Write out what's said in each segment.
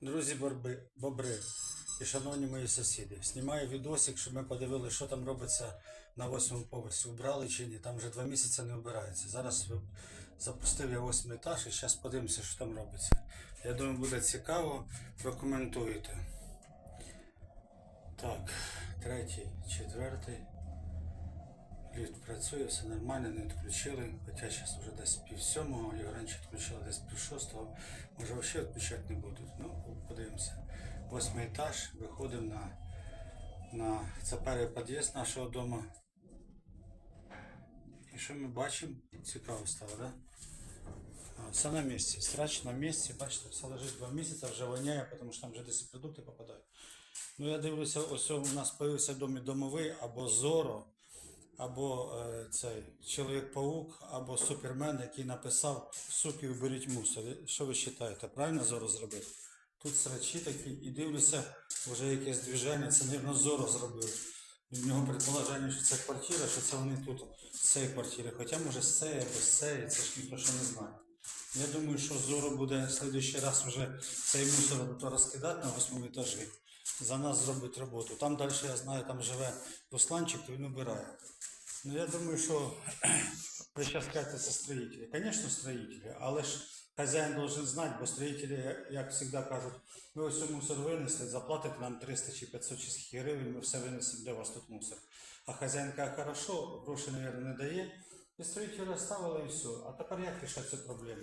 Друзі борби, бобри і шановні мої сусіди, знімаю відосик, щоб ми подивилися, що там робиться на восьмому поверсі. Убрали чи ні, там вже два місяці не вбирається. Зараз запустив я восьмий етаж і зараз подивимося, що там робиться. Я думаю, буде цікаво, прокоментуєте. Так, третій, четвертий. Працює, все нормально, не відключили. Хоча зараз вже десь пів сьомого, його раніше відключили десь пів шостого. Може взагалі відключати не будуть. Ну, подивимося. Восьмий етаж, виходимо на, на це перший під'їзд нашого дому. І що ми бачимо? Цікаво стало, так? Да? Все на місці, страч на місці, бачите, все лежить два місяці, вже воняє, тому що там вже десь продукти попадають. Ну я дивлюся, ось у нас появився в домі домовий або Зоро, або е, цей Чоловік-паук, або Супермен, який написав Суки, уберіть мусор. Що ви вважаєте? Правильно Зоро зробив? Тут срачі такі, і дивлюся, вже якесь движення, це, мабуть, Зоро зробив. В нього предположення, що це квартира, що це вони тут з цієї квартири. Хоча може з цієї або з цієї, це ж ніхто ще не знає. Я думаю, що Зоро буде в следующий раз вже цей мусор розкидати на восьмому етажі. За нас зробить роботу. Там далі, я знаю, там живе Русланчик, то він убирає. Ну я думаю, що ви зараз кажете, це строїтелі. Звісно, строїтелі, але ж хазяїн должен знати, бо строїтелі, як завжди кажуть, ви ось мусор винесли, заплатите нам 300 чи 500 чи гривень, ми все винесемо, у вас тут мусор. А хазяїн каже, хорошо, гроші, мабуть, не дає. І строїтелі оставили і все. А тепер як рішати цю проблему?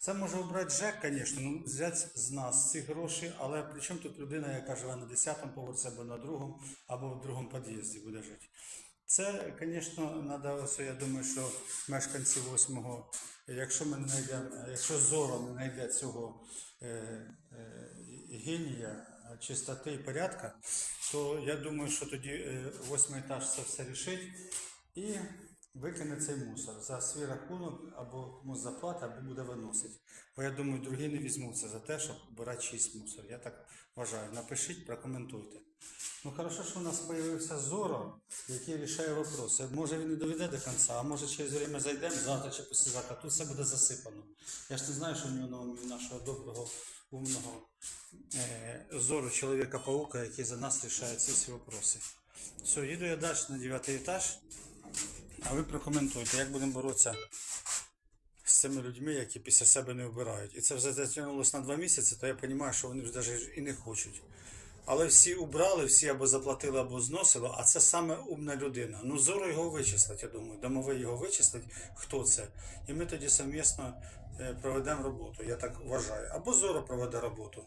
Це може обрати ЖЕК, звісно, ну взяти з нас ці гроші, але при чому тут людина, яка живе на 10-му поверсі або на другому, або в другому під'їзді буде жити. Це, звісно, треба, я думаю, що мешканці восьмого, якщо ми не знайдемо, якщо зоро не знайде цього е, е, генія, чистоти і порядка, то я думаю, що тоді е, восьмий етаж це все рішить. І викине цей мусор за свій рахунок або комусь заплата, або буде виносити. Бо я думаю, другі не візьмуться за те, щоб обирати чийсь мусор. Я так вважаю. Напишіть, прокоментуйте. Ну хорошо, що у нас з'явився Зоро, який рішає вопроси. Може він не доведе до кінця, а може через время зайдемо завтра чи післязавтра, тут все буде засипано. Я ж не знаю, що в нього нашого доброго, умного е, зору чоловіка-паука, який за нас рішає ці всі вопроси. Все, їду я далі на 9 етаж, а ви прокоментуйте, як будемо боротися з цими людьми, які після себе не обирають. І це вже затягнулося на два місяці, то я розумію, що вони вже і не хочуть. Але всі убрали, всі або заплатили, або зносили, а це саме умна людина. Ну, зоро його вичислить, я думаю. Домовий його вичислить, хто це. І ми тоді совмісно е, проведемо роботу, я так вважаю. Або зоро проведе роботу.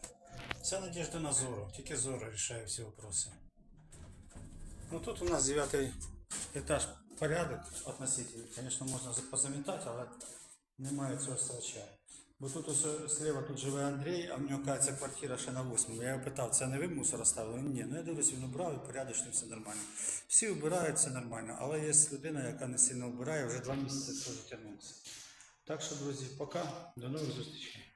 Це надіжда на зоро, тільки зоро рішає всі вопроси. Ну тут у нас 9 Этаж порядок относительно, конечно, можна позамітати, але немає цього срача. Бо тут усе слева тут живе Андрій, а в нього кається квартира ще на 8. Я його питав, це не ви мусор оставили? Ні, ну я дивлюсь, він обрав і порядочно все нормально. Всі вбирають, все нормально, але є людина, яка не сильно вбирає, вже два місяці це затягнуться. Так що, друзі, пока, до нових зустрічей.